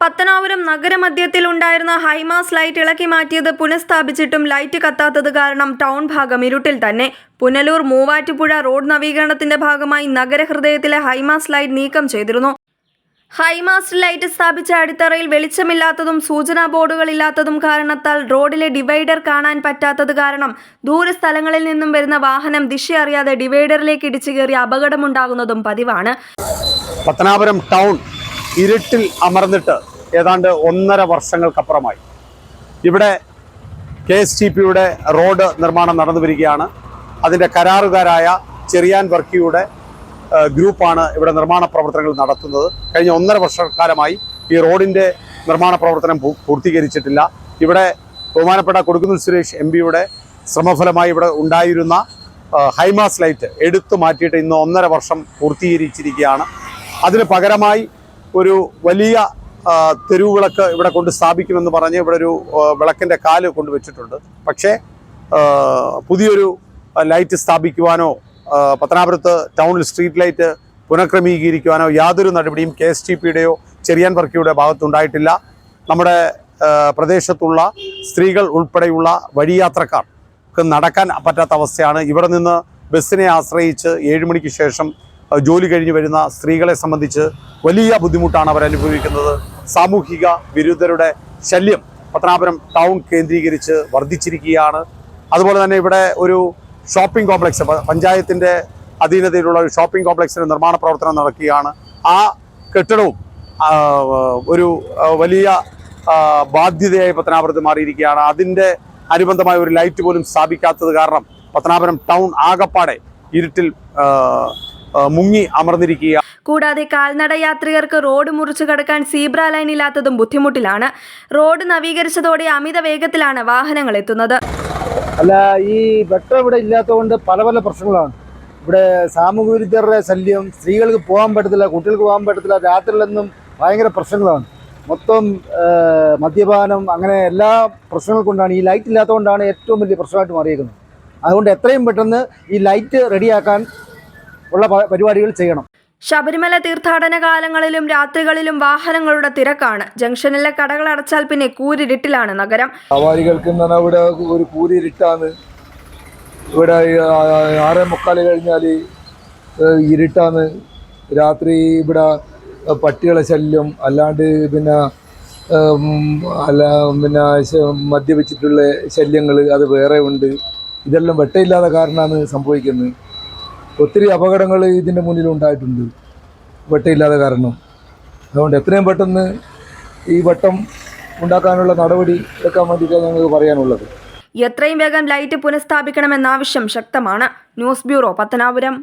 പത്തനാപുരം നഗരമധ്യത്തിൽ ഉണ്ടായിരുന്ന high mast light ഇളക്കി മാറ്റിയത് പുനഃസ്ഥാപിച്ചിട്ടും ലൈറ്റ് കത്താത്തത് കാരണം ടൗൺ ഭാഗം ഇരുട്ടിൽ തന്നെ. പുനലൂർ മൂവാറ്റുപുഴ റോഡ് നവീകരണത്തിന്റെ ഭാഗമായി നഗരഹൃദയത്തിലെ ഹൈമാസ് ലൈറ്റ് നീക്കം ചെയ്തിരുന്നു. ഹൈമാസ്റ്റ് ലൈറ്റ് സ്ഥാപിച്ച അടിത്തറയിൽ വെളിച്ചമില്ലാത്തതും സൂചനാ ബോർഡുകളില്ലാത്തതും കാരണത്താൽ റോഡിലെ ഡിവൈഡർ കാണാൻ പറ്റാത്തത് കാരണം ദൂരസ്ഥലങ്ങളിൽ നിന്നും വരുന്ന വാഹനം ദിശയറിയാതെ ഡിവൈഡറിലേക്ക് ഇടിച്ചു കയറി അപകടമുണ്ടാകുന്നതും പതിവാണ്. പത്തനാപുരം ടൗൺ ഇരുട്ടിൽ അമർന്നിട്ട് ഏതാണ്ട് ഒന്നര വർഷങ്ങൾക്കപ്പുറമായി. ഇവിടെ കെ എസ് ടി പിയുടെ റോഡ് നിർമ്മാണം നടന്നു വരികയാണ്. അതിന്റെ കരാറുകാരായ ചെറിയാൻ വർക്കിയുടെ ഗ്രൂപ്പാണ് ഇവിടെ നിർമ്മാണ പ്രവർത്തനങ്ങൾ നടത്തുന്നത്. കഴിഞ്ഞ ഒന്നര വർഷക്കാലമായി ഈ റോഡിന്റെ നിർമ്മാണ പ്രവർത്തനം പൂർത്തീകരിച്ചിട്ടില്ല. ഇവിടെ ബഹുമാനപ്പെട്ട കൊടുക്കുന്നിൽ സുരേഷ് എം പിയുടെ ശ്രമഫലമായി ഇവിടെ ഉണ്ടായിരുന്ന ഹൈമാസ് ലൈറ്റ് എടുത്തു മാറ്റിയിട്ട് ഇന്ന് ഒന്നര വർഷം പൂർത്തീകരിച്ചിരിക്കുകയാണ്. അതിന് പകരമായി ഒരു വലിയ ആ, തെരുവുവിളക്ക് ഇവിടെ കൊണ്ട് സ്ഥാപിക്കുമെന്ന് പറഞ്ഞ് ഇവിടെ ഒരു വിളക്കിന്റെ കാൽ കൊണ്ടുവച്ചിട്ടുണ്ട് പക്ഷേ പുതിയൊരു ലൈറ്റ് സ്ഥാപിക്കുവാനോ പത്തനാപുരത്ത് ടൗണിൽ സ്ട്രീറ്റ് ലൈറ്റ് പുനഃക്രമീകരിക്കുവാനോ യാതൊരു നടപടിയും കെ എസ് ടി പിയുടെയോ ചെറിയാൻ വർക്കിയുടെ ഭാഗത്തുണ്ടായിട്ടില്ല. നമ്മുടെ പ്രദേശത്തുള്ള സ്ത്രീകൾ ഉൾപ്പെടെയുള്ള വഴിയാത്രക്കാർക്ക് നടക്കാൻ പറ്റാത്ത അവസ്ഥയാണ്. ഇവിടെ നിന്ന് ബസ്സിനെ ആശ്രയിച്ച് ഏഴ് മണിക്ക് ശേഷം ജോലി കഴിഞ്ഞ് വരുന്ന സ്ത്രീകളെ സംബന്ധിച്ച് വലിയ ബുദ്ധിമുട്ടാണ് അവർ അനുഭവിക്കുന്നത് സാമൂഹിക വിരുദ്ധരുടെ ശല്യം പത്തനാപുരം ടൗൺ കേന്ദ്രീകരിച്ച് വർദ്ധിച്ചിരിക്കുകയാണ്. അതുപോലെ തന്നെ ഇവിടെ ഒരു ഷോപ്പിംഗ് കോംപ്ലക്സ് പഞ്ചായത്തിന്റെ അധീനതയിലുള്ള ഒരു ഷോപ്പിംഗ് കോംപ്ലക്സിന്റെ നിർമ്മാണ പ്രവർത്തനം നടക്കുകയാണ്. ആ കെട്ടിടവും ഒരു വലിയ ബാധ്യതയായി പത്തനാപുരത്ത് മാറിയിരിക്കുകയാണ്. അതിന്റെ അനുബന്ധമായ ഒരു ലൈറ്റ് പോലും സ്ഥാപിക്കാത്തത് കാരണം പത്തനാപുരം ടൗൺ ആകപ്പാടെ ഇരുട്ടിൽ മുങ്ങി അമർന്നിരിക്കുക കൂടാതെ കാൽനട യാത്രികർക്ക് റോഡ് മുറിച്ചു കടക്കാൻ സീബ്ര ലൈൻ ഇല്ലാത്തതും ബുദ്ധിമുട്ടിലാണ്. റോഡ് നവീകരിച്ചതോടെ അമിത വേഗത്തിലാണ് വാഹനങ്ങൾ എത്തുന്നത്. അല്ല ഈ വെട്ടം ഇവിടെ ഇല്ലാത്തതുകൊണ്ട് പല പല പ്രശ്നങ്ങളാണ്. ഇവിടെ സാമൂഹ്യ വിരുദ്ധരുടെ ശല്യം സ്ത്രീകൾക്ക് പോകാൻ പറ്റത്തില്ല കുട്ടികൾക്ക് പോകാൻ പറ്റത്തില്ല രാത്രിയിലൊന്നും ഭയങ്കര പ്രശ്നങ്ങളാണ്. മൊത്തം മദ്യപാനം അങ്ങനെ എല്ലാ പ്രശ്നങ്ങൾ കൊണ്ടാണ് ഈ ലൈറ്റ് ഇല്ലാത്തതുകൊണ്ടാണ് ഏറ്റവും വലിയ പ്രശ്നമായിട്ട് മാറിയിരിക്കുന്നത്. അതുകൊണ്ട് എത്രയും പെട്ടെന്ന് ഈ ലൈറ്റ് റെഡിയാക്കാൻ ഉള്ള പരിപാടികൾ ചെയ്യണം. ശബരിമല തീർത്ഥാടന കാലങ്ങളിലും രാത്രികളിലും വാഹനങ്ങളുടെ തിരക്കാണ്. ജംഗ്ഷനിലെ കടകൾ അടച്ചാൽ പിന്നെ കൂരിരുട്ടിലാണ് നഗരം. സവാരികൾക്ക് ഇവിടെ ഒരു കൂരിരുട്ടാണ്. ഇവിടെ ആറേ മുക്കാൽ കഴിഞ്ഞാൽ ഇരുട്ടാണ്. രാത്രി ഇവിടെ പട്ടികളെ ശല്യം അല്ലാണ്ട് പിന്നെ അല്ല പിന്നെ മദ്യപിച്ചിട്ടുള്ള ശല്യങ്ങൾ അത് വേറെ ഉണ്ട്. ഇതെല്ലാം വെട്ടയില്ലാതെ കാരണമാണ് സംഭവിക്കുന്നത്. ഒത്തിരി അപകടങ്ങൾ ഇതിന്റെ മുന്നിൽ ഉണ്ടായിട്ടുണ്ട്. വെട്ടയില്ലാതെ കാരണം. അതുകൊണ്ട് എത്രയും പെട്ടെന്ന് ഈ വട്ടം ഉണ്ടാക്കാനുള്ള നടപടി എടുക്കാൻ വേണ്ടിയിട്ടാണ് ഞങ്ങൾക്ക് പറയാനുള്ളത്. എത്രയും വേഗം ലൈറ്റ് പുനഃസ്ഥാപിക്കണമെന്ന ആവശ്യം ശക്തമാണ്. News bureau Pathanapuram.